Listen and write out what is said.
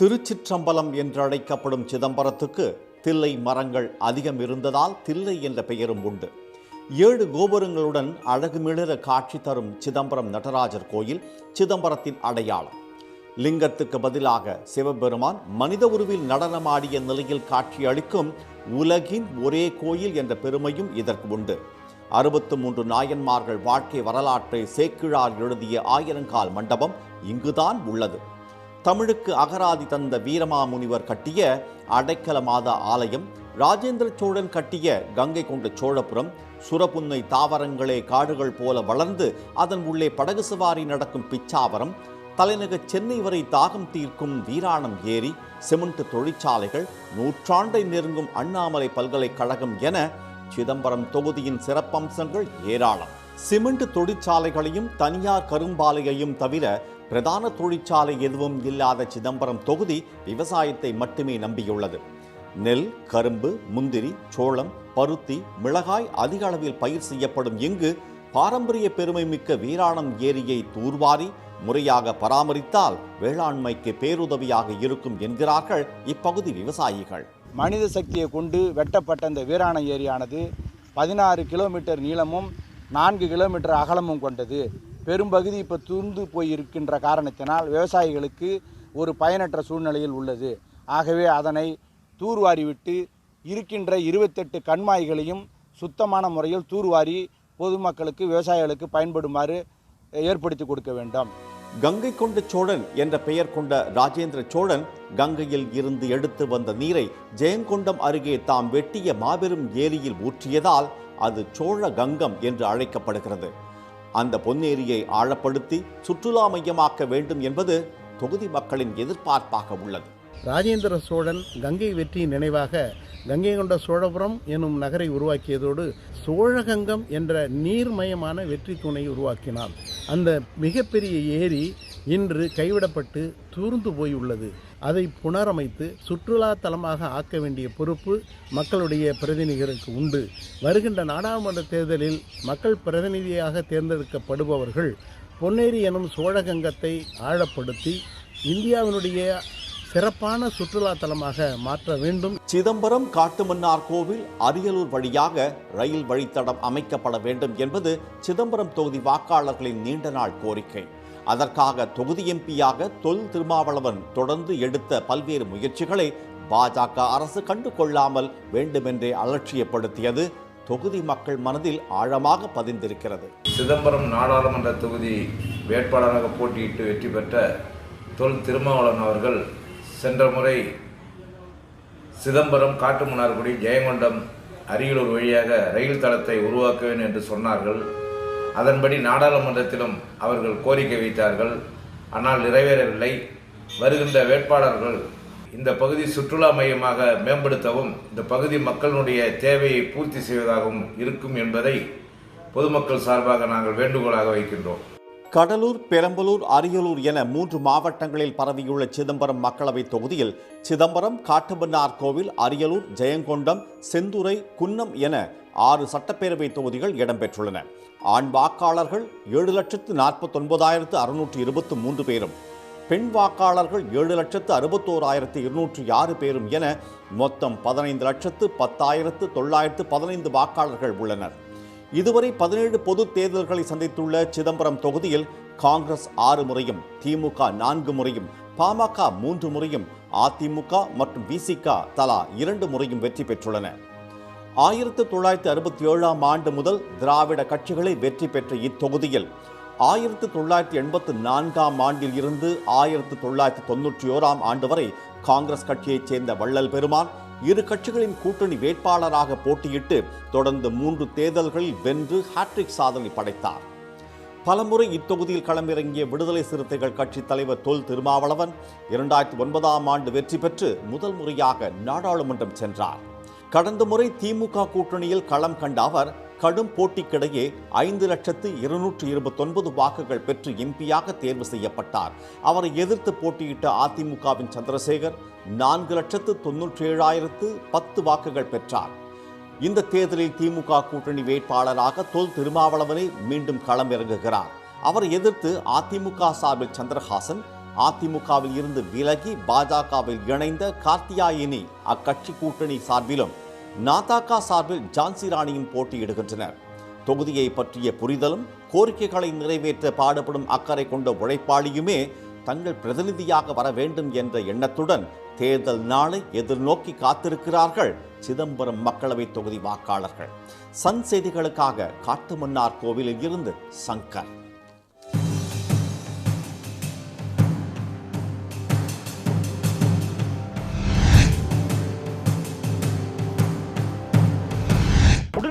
திருச்சிற்றம்பலம் என்றழைக்கப்படும் சிதம்பரத்துக்கு தில்லை மரங்கள் அதிகம் இருந்ததால் தில்லை என்ற பெயரும் உண்டு. ஏழு கோபுரங்களுடன் அழகுமிளிர காட்சி தரும் சிதம்பரம் நடராஜர் கோயில் சிதம்பரத்தின் அடையாளம். லிங்கத்துக்கு பதிலாக சிவபெருமான் மனித உருவில் நடனமாடிய நிலையில் காட்சியளிக்கும் உலகின் ஒரே கோயில் என்ற பெருமையும் இதற்கு உண்டு. அறுபத்து மூன்று நாயன்மார்கள் வாழ்க்கை வரலாற்றை சேக்கிழார் எழுதிய ஆயிரங்கால் மண்டபம் இங்குதான் உள்ளது. தமிழுக்கு அகராதி தந்த வீரமாமுனிவர் கட்டிய அடைக்கல மாதா ஆலயம் ராஜேந்திர சோழன் கட்டிய கங்கை கொண்ட சோழபுரம் சுரபுன்னை தாவரங்களே காடுகள் போல வளர்ந்து அதன் உள்ளே படகு சவாரி நடக்கும் பிச்சாவரம் தலைநகர் சென்னை வரை தாகம் தீர்க்கும் வீராணம் ஏரி சிமெண்ட் தொழிற்சாலைகள் நூற்றாண்டை நெருங்கும் அண்ணாமலை பல்கலைக்கழகம் என சிதம்பரம் தொகுதியின் சிறப்பம்சங்கள் ஏராளம். சிமெண்ட் தொழிற்சாலைகளையும் தனியார் கரும்பாலையையும் தவிர பிரதான தொழிற்சாலை எதுவும் இல்லாத சிதம்பரம் தொகுதி விவசாயத்தை மட்டுமே நம்பியுள்ளது. நெல் கரும்பு முந்திரி சோளம் பருத்தி மிளகாய் அதிக அளவில் பயிர் செய்யப்படும் இங்கு பாரம்பரிய பெருமை மிக்க வீராணம் ஏரியை தூர்வாரி முறையாக பராமரித்தால் வேளாண்மைக்கு பேருதவியாக இருக்கும் என்கிறார்கள் இப்பகுதி விவசாயிகள். மனித சக்தியை கொண்டு வெட்டப்பட்ட இந்த வீராணம் ஏரியானது பதினாறு கிலோமீட்டர் நீளமும் நான்கு கிலோமீட்டர் அகலமும் கொண்டது. பெரும்பகுதி இப்போ துர்ந்து போய் இருக்கின்ற காரணத்தினால் விவசாயிகளுக்கு ஒரு பயனற்ற சூழ்நிலையில் உள்ளது. ஆகவே அதனை தூர்வாரி விட்டு இருக்கின்ற இருபத்தெட்டு கண்மாய்களையும் சுத்தமான முறையில் தூர்வாரி பொதுமக்களுக்கு விவசாயிகளுக்கு பயன்படுமாறு ஏற்படுத்தி கொடுக்க வேண்டும். கங்கை கொண்ட சோழன் என்ற பெயர் கொண்ட ராஜேந்திர சோழன் கங்கையில் இருந்து எடுத்து வந்த நீரை ஜெயங்கொண்டம் அருகே தாம் வெட்டிய மாபெரும் ஏரியில் ஊற்றியதால் அது சோழ கங்கம் என்று அழைக்கப்படுகிறது. அந்த பொன்னேரியை ஆழப்படுத்தி சுற்றுலா மையமாக்க வேண்டும் என்பது தொகுதி மக்களின் எதிர்பார்ப்பாக உள்ளது. ராஜேந்திர சோழன் கங்கை வெற்றியின் நினைவாக கங்கை கொண்ட சோழபுரம் எனும் நகரை உருவாக்கியதோடு சோழகங்கம் என்ற நீர்மயமான வெற்றி தூணை உருவாக்கினான். அந்த மிகப்பெரிய ஏரி இன்று கைவிடப்பட்டு தூர்ந்து போய் உள்ளது அதை புனரமைத்து சுற்றுலா தலமாக ஆக்க வேண்டிய பொறுப்பு மக்களுடைய பிரதிநிதிகளுக்கு உண்டு. வருகின்ற நாடாளுமன்ற தேர்தலில் மக்கள் பிரதிநிதியாக தேர்ந்தெடுக்கப்படுபவர்கள் பொன்னேரி எனும் சோழகங்கத்தை ஆழப்படுத்தி இந்தியாவினுடைய சிறப்பான சுற்றுலா தலமாக மாற்ற வேண்டும். சிதம்பரம் காட்டுமன்னார் கோவில் அரியலூர் வழியாக ரயில் வழித்தடம் அமைக்கப்பட வேண்டும் என்பது சிதம்பரம் தொகுதி வாக்காளர்களின் நீண்ட நாள் கோரிக்கை. அதற்காக தொகுதி எம்பியாக தொல் திருமாவளவன் தொடர்ந்து எடுத்த பல்வேறு முயற்சிகளை பாஜக அரசு கண்டு கொள்ளாமல் வேண்டுமென்றே அலட்சியப்படுத்தியது. தொகுதி மக்கள் மனதில் ஆழமாக பதிந்திருக்கிறது. சிதம்பரம் நாடாளுமன்ற தொகுதி வேட்பாளராக போட்டியிட்டு வெற்றி பெற்ற தொல் திருமாவளவன் அவர்கள் சென்ற முறை சிதம்பரம் காட்டுமன்னார்குடி ஜெயங்கொண்டம் அரியலூர் வழியாக ரயில் தளத்தை உருவாக்குவேன் என்று சொன்னார்கள். அதன்படி நாடாளுமன்றத்திலும் அவர்கள் கோரிக்கை வைத்தார்கள். ஆனால் நிறைவேறவில்லை. வருகின்ற வேட்பாளர்கள் இந்த பகுதி சுற்றுலா மையமாக மேம்படுத்தவும் இந்த பகுதி மக்களுடைய தேவையை பூர்த்தி செய்வதாகவும் இருக்கும் என்பதை பொதுமக்கள் சார்பாக நாங்கள் வேண்டுகோளாக வைக்கின்றோம். கடலூர் பெரம்பலூர் அரியலூர் என மூன்று மாவட்டங்களில் பரவியுள்ள சிதம்பரம் மக்களவைத் தொகுதியில் சிதம்பரம் காட்டுமன்னார் கோவில் அரியலூர் ஜெயங்கொண்டம் செந்துறை குன்னம் என ஆறு சட்டப்பேரவை தொகுதிகள் இடம்பெற்றுள்ளன. ஆண் வாக்காளர்கள் ஏழு லட்சத்து நாற்பத்தொன்பதாயிரத்து அறுநூற்று இருபத்து மூன்று பேரும் பெண் வாக்காளர்கள் ஏழு லட்சத்து அறுபத்தோராயிரத்து இருநூற்றி ஆறு பேரும் என மொத்தம் பதினைந்து லட்சத்து பத்தாயிரத்து தொள்ளாயிரத்து பதினைந்து வாக்காளர்கள் உள்ளனர். இதுவரை பதினேழு பொது தேர்தல்களை சந்தித்துள்ள சிதம்பரம் தொகுதியில் காங்கிரஸ் ஆறு முறையும் திமுக நான்கு முறையும் பாமக மூன்று முறையும் அதிமுக மற்றும் விசிக தலா இரண்டு முறையும் வெற்றி பெற்றுள்ளன. ஆயிரத்து தொள்ளாயிரத்து அறுபத்தி ஏழாம் ஆண்டு முதல் திராவிட கட்சிகளை வெற்றி பெற்ற இத்தொகுதியில் ஆயிரத்து தொள்ளாயிரத்தி எண்பத்து நான்காம் ஆண்டில் இருந்து ஆயிரத்து தொள்ளாயிரத்து தொன்னூற்றி ஓராம் ஆண்டு வரை காங்கிரஸ் கட்சியைச் சேர்ந்த வள்ளல் பெருமான் இரு கட்சிகளின் கூட்டணி வேட்பாளராக போட்டியிட்டு தொடர்ந்து மூன்று தேர்தல்களில் வென்று ஹாட்ரிக் சாதனை படைத்தார். பலமுறை இத்தொகுதியில் களமிறங்கிய விடுதலை சிறுத்தைகள் கட்சி தலைவர் தொல் திருமாவளவன் இரண்டாயிரத்தி ஒன்பதாம் ஆண்டு வெற்றி பெற்று முதல் முறையாக நாடாளுமன்றம் சென்றார். கடந்த முறை திமுக கூட்டணியில் களம் கண்ட அவர் கடும் போட்டிக்கிடையே ஐந்து லட்சத்து இருநூற்று இருபத்தொன்பது வாக்குகள் பெற்று எம்பியாக தேர்வு செய்யப்பட்டார். அவரை எதிர்த்து போட்டியிட்ட அதிமுகவின் சந்திரசேகர் நான்கு லட்சத்து தொன்னூற்றி ஏழாயிரத்து பத்து வாக்குகள் பெற்றார். இந்த தேர்தலில் திமுக கூட்டணி வேட்பாளராக தொல் திருமாவளவனே மீண்டும் களமிறங்குகிறார். அவரை எதிர்த்து அதிமுக சார்பில் சந்திரஹாசன் அதிமுகவில் இருந்து விலகி பாஜகவில் இணைந்த கார்த்தியாயினி அக்கட்சி கூட்டணி சார்பிலும் நாதாகா சார்பில் ஜான்சி ராணியும் போட்டியிடுகின்றனர். தொகுதியை பற்றிய புரிதலும் கோரிக்கைகளை நிறைவேற்ற பாடுபடும் அக்கறை கொண்ட உழைப்பாளியுமே தங்கள் பிரதிநிதியாக வர வேண்டும் என்ற எண்ணத்துடன் தேர்தல் நாளை எதிர்நோக்கி காத்திருக்கிறார்கள் சிதம்பரம் மக்களவை தொகுதி வாக்காளர்கள். சன் செய்திகளுக்காக காட்டுமன்னார் கோவிலில் இருந்து சங்கர்.